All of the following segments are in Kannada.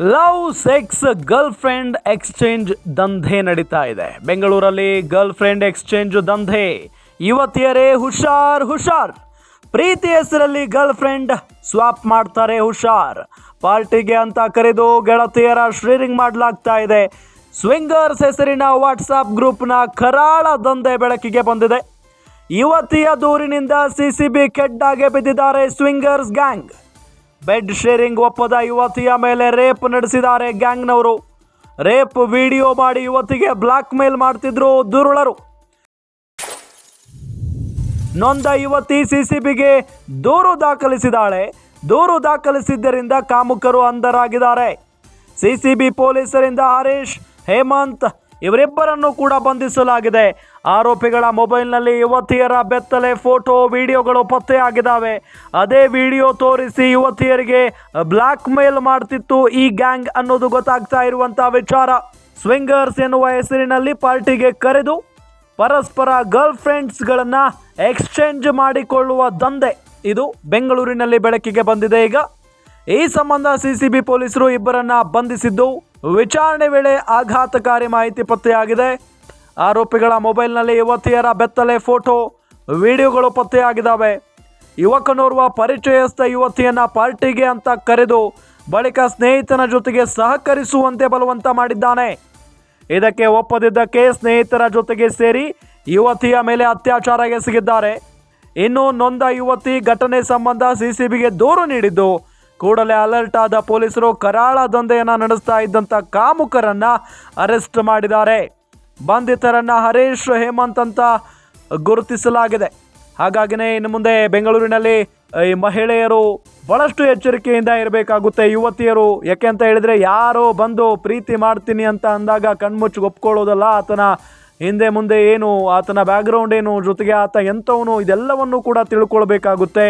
Love, sex girlfriend exchange ದಂಧೆ ನಡೀತಾ ಇದೆ. ಬೆಂಗಳೂರಲ್ಲಿ ಗರ್ಲ್ ಫ್ರೆಂಡ್ ಎಕ್ಸ್ಚೇಂಜ್ ದಂಧೆ. ಯುವತಿಯರೇ ಹುಷಾರ್ ಹುಷಾರ್. ಪ್ರೀತಿ ಹೆಸರಲ್ಲಿ ಗರ್ಲ್ ಫ್ರೆಂಡ್ ಸ್ವಾಪ್ ಮಾಡ್ತಾರೆ ಹುಷಾರ್. ಪಾರ್ಟಿಗೆ ಅಂತ ಕರೆದು ಗೆಳತಿಯರ ಶ್ರೀರಿಂಗ್ ಮಾಡಲಾಗ್ತಾ ಇದೆ. ಸ್ವಿಂಗರ್ಸ್ ಹೆಸರಿನ ವಾಟ್ಸಾಪ್ ಗ್ರೂಪ್ನ ಕರಾಳ ದಂಧೆ ಬೆಳಕಿಗೆ ಬಂದಿದೆ. ಯುವತಿಯ ದೂರಿನಿಂದ ಸಿಸಿಬಿ ಕೆಡ್ಡಾಗೆ ಬಿದ್ದಿದ್ದಾರೆ ಸ್ವಿಂಗರ್ಸ್ ಗ್ಯಾಂಗ್. ಬೆಡ್ ಶೇರಿಂಗ್ ಒಪ್ಪದ ಯುವತಿಯ ಮೇಲೆ ರೇಪ್ ನಡೆಸಿದ್ದಾರೆ ಗ್ಯಾಂಗ್ನವರು. ರೇಪ್ ವಿಡಿಯೋ ಮಾಡಿ ಯುವತಿಗೆ ಬ್ಲಾಕ್ ಮೇಲ್ ಮಾಡ್ತಿದ್ರು ದುರುಳರು. ನೊಂದ ಯುವತಿ ಸಿಸಿಬಿಗೆ ದೂರು ದಾಖಲಿಸಿದಾಳೆ ದೂರು ದಾಖಲಿಸಿದ್ದರಿಂದ ಕಾಮುಕರು ಅಂಧರಾಗಿದ್ದಾರೆ. ಸಿಸಿಬಿ ಪೊಲೀಸರಿಂದ ಹರೀಶ್ ಹೇಮಂತ್ ಇವರಿಬ್ಬರನ್ನು ಕೂಡ ಬಂಧಿಸಲಾಗಿದೆ. ಆರೋಪಿಗಳ ಮೊಬೈಲ್ನಲ್ಲಿ ಯುವತಿಯರ ಬೆತ್ತಲೆ ಫೋಟೋ, ವಿಡಿಯೋಗಳು ಪತ್ತೆಯಾಗಿದ್ದಾವೆ. ಅದೇ ವಿಡಿಯೋ ತೋರಿಸಿ ಯುವತಿಯರಿಗೆ ಬ್ಲ್ಯಾಕ್ ಮೇಲ್ ಮಾಡ್ತಿತ್ತು ಈ ಗ್ಯಾಂಗ್ ಅನ್ನೋದು ಗೊತ್ತಾಗ್ತಾ ಇರುವಂಥ ವಿಚಾರ. ಸ್ವಿಂಗರ್ಸ್ ಎನ್ನುವ ಹೆಸರಿನಲ್ಲಿ ಪಾರ್ಟಿಗೆ ಕರೆದು ಪರಸ್ಪರ ಗರ್ಲ್ ಫ್ರೆಂಡ್ಸ್ಗಳನ್ನು ಎಕ್ಸ್ಚೇಂಜ್ ಮಾಡಿಕೊಳ್ಳುವ ದಂಧೆ ಇದು ಬೆಂಗಳೂರಿನಲ್ಲಿ ಬೆಳಕಿಗೆ ಬಂದಿದೆ ಈಗ. ಈ ಸಂಬಂಧ ಸಿಸಿಬಿ ಪೊಲೀಸರು ಇಬ್ಬರನ್ನ ಬಂಧಿಸಿದ್ದು ವಿಚಾರಣೆ ವೇಳೆ ಆಘಾತಕಾರಿ ಮಾಹಿತಿ ಪತ್ತೆಯಾಗಿದೆ. ಆರೋಪಿಗಳ ಮೊಬೈಲ್ನಲ್ಲಿ ಯುವತಿಯರ ಬೆತ್ತಲೆ ಫೋಟೋ, ವಿಡಿಯೋಗಳು ಪತ್ತೆಯಾಗಿದ್ದಾವೆ. ಯುವಕನೋರ್ವ ಪರಿಚಯಸ್ಥ ಯುವತಿಯನ್ನ ಪಾರ್ಟಿಗೆ ಅಂತ ಕರೆದು ಬಳಿಕ ಸ್ನೇಹಿತನ ಜೊತೆಗೆ ಸಹಕರಿಸುವಂತೆ ಬಲವಂತ ಮಾಡಿದ್ದಾನೆ. ಇದಕ್ಕೆ ಒಪ್ಪದಿದ್ದಕ್ಕೆ ಸ್ನೇಹಿತರ ಜೊತೆಗೆ ಸೇರಿ ಯುವತಿಯ ಮೇಲೆ ಅತ್ಯಾಚಾರ ಎಸಗಿದ್ದಾರೆ. ಇನ್ನು ನೊಂದ ಯುವತಿ ಘಟನೆ ಸಂಬಂಧ ಸಿಸಿಬಿಗೆ ದೂರು ನೀಡಿದ್ದು ಕೂಡಲೇ ಅಲರ್ಟ್ ಆದ ಪೊಲೀಸರು ಕರಾಳ ದಂಧೆಯನ್ನು ನಡೆಸ್ತಾ ಇದ್ದಂಥ ಕಾಮುಕರನ್ನ ಅರೆಸ್ಟ್ ಮಾಡಿದ್ದಾರೆ. ಬಂಧಿತರನ್ನ ಹರೀಶ್ ಹೇಮಂತ್ ಅಂತ ಗುರುತಿಸಲಾಗಿದೆ. ಹಾಗಾಗಿನೇ ಇನ್ನು ಮುಂದೆ ಬೆಂಗಳೂರಿನಲ್ಲಿ ಈ ಮಹಿಳೆಯರು ಬಹಳಷ್ಟು ಎಚ್ಚರಿಕೆಯಿಂದ ಇರಬೇಕಾಗುತ್ತೆ, ಯುವತಿಯರು. ಯಾಕೆ ಅಂತ ಹೇಳಿದರೆ, ಯಾರೋ ಬಂದು ಪ್ರೀತಿ ಮಾಡ್ತೀನಿ ಅಂತ ಅಂದಾಗ ಕಣ್ಮುಚ್ಚಿ ಒಪ್ಕೊಳ್ಳೋದಲ್ಲ, ಆತನ ಹಿಂದೆ ಮುಂದೆ ಏನು, ಆತನ ಬ್ಯಾಕ್ಗ್ರೌಂಡ್ ಏನು, ಜೊತೆಗೆ ಆತ ಎಂಥವನು, ಇದೆಲ್ಲವನ್ನು ಕೂಡ ತಿಳ್ಕೊಳ್ಬೇಕಾಗುತ್ತೆ.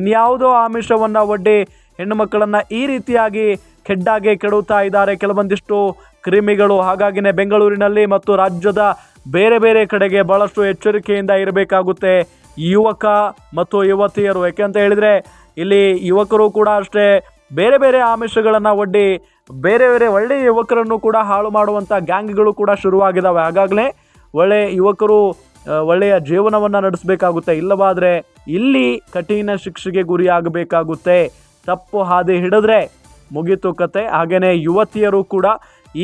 ಇನ್ಯಾವುದೋ ಆಮಿಷವನ್ನು ಒಡ್ಡಿ ಹೆಣ್ಣು ಮಕ್ಕಳನ್ನು ಈ ರೀತಿಯಾಗಿ ಕೆಡ್ಡಾಗೆ ಕೆಡುತ್ತಾ ಇದ್ದಾರೆ. ಕೆಲವೊಂದಿಷ್ಟು ಕ್ರಿಮಿಗಳು ಹಾಗಾಗಿನೇ ಬೆಂಗಳೂರಿನಲ್ಲಿ ಮತ್ತು ರಾಜ್ಯದ ಬೇರೆ ಬೇರೆ ಕಡೆಗೆ ಭಾಳಷ್ಟು ಎಚ್ಚರಿಕೆಯಿಂದ ಇರಬೇಕಾಗುತ್ತೆ. ಯುವಕ ಮತ್ತು ಯುವತಿಯರು. ಯಾಕೆಂತ ಹೇಳಿದರೆ, ಇಲ್ಲಿ ಯುವಕರು ಕೂಡ ಅಷ್ಟೇ ಬೇರೆ ಬೇರೆ ಆಮಿಷಗಳನ್ನು ಒಡ್ಡಿ ಬೇರೆ ಬೇರೆ ಒಳ್ಳೆಯ ಯುವಕರನ್ನು ಕೂಡ ಹಾಳು ಮಾಡುವಂಥ ಗ್ಯಾಂಗ್ಗಳು ಕೂಡ ಶುರುವಾಗಿದ್ದಾವೆ ಹಾಗಾಗಲೇ ಒಳ್ಳೆಯ ಯುವಕರು ಒಳ್ಳೆಯ ಜೀವನವನ್ನು ನಡೆಸಬೇಕಾಗುತ್ತೆ. ಇಲ್ಲವಾದರೆ ಇಲ್ಲಿ ಕಠಿಣ ಶಿಕ್ಷೆಗೆ ಗುರಿಯಾಗಬೇಕಾಗುತ್ತೆ. ತಪ್ಪು ಹಾದಿ ಹಿಡಿದ್ರೆ ಮುಗೀತು ಕತೆ. ಹಾಗೆಯೇ ಯುವತಿಯರು ಕೂಡ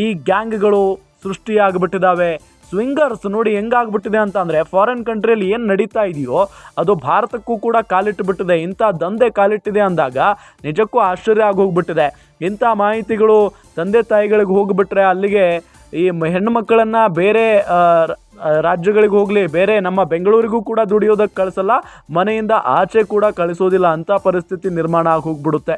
ಈ ಗ್ಯಾಂಗ್ಗಳು ಸೃಷ್ಟಿಯಾಗ್ಬಿಟ್ಟಿದ್ದಾವೆ ಸ್ವಿಂಗರ್ಸ್ ನೋಡಿ ಹೆಂಗಾಗ್ಬಿಟ್ಟಿದೆ ಅಂತ ಅಂದರೆ ಫಾರಿನ್ ಕಂಟ್ರಿಯಲ್ಲಿ ಏನು ನಡೀತಾ ಇದೆಯೋ ಅದು ಭಾರತಕ್ಕೂ ಕೂಡ ಕಾಲಿಟ್ಟುಬಿಟ್ಟಿದೆ. ಇಂಥ ದಂಧೆ ಕಾಲಿಟ್ಟಿದೆ ಅಂದಾಗ ನಿಜಕ್ಕೂ ಆಶ್ಚರ್ಯ ಆಗೋಗ್ಬಿಟ್ಟಿದೆ. ಇಂಥ ಮಾಹಿತಿಗಳು ತಂದೆ ತಾಯಿಗಳಿಗೆ ಹೋಗಿಬಿಟ್ರೆ ಅಲ್ಲಿಗೆ ಈ ಹೆಣ್ಣು ಮಕ್ಕಳನ್ನು ಬೇರೆ ರಾಜ್ಯಗಳಿಗೆ ಹೋಗಲಿ, ಬೇರೆ ನಮ್ಮ ಬೆಂಗಳೂರಿಗೂ ಕೂಡ ದುಡಿಯೋದಕ್ಕೆ ಕಳಿಸಲ್ಲ, ಮನೆಯಿಂದ ಆಚೆ ಕೂಡ ಕಳಿಸೋದಿಲ್ಲ ಅಂಥ ಪರಿಸ್ಥಿತಿ ನಿರ್ಮಾಣ ಆಗಿ ಹೋಗ್ಬಿಡುತ್ತೆ.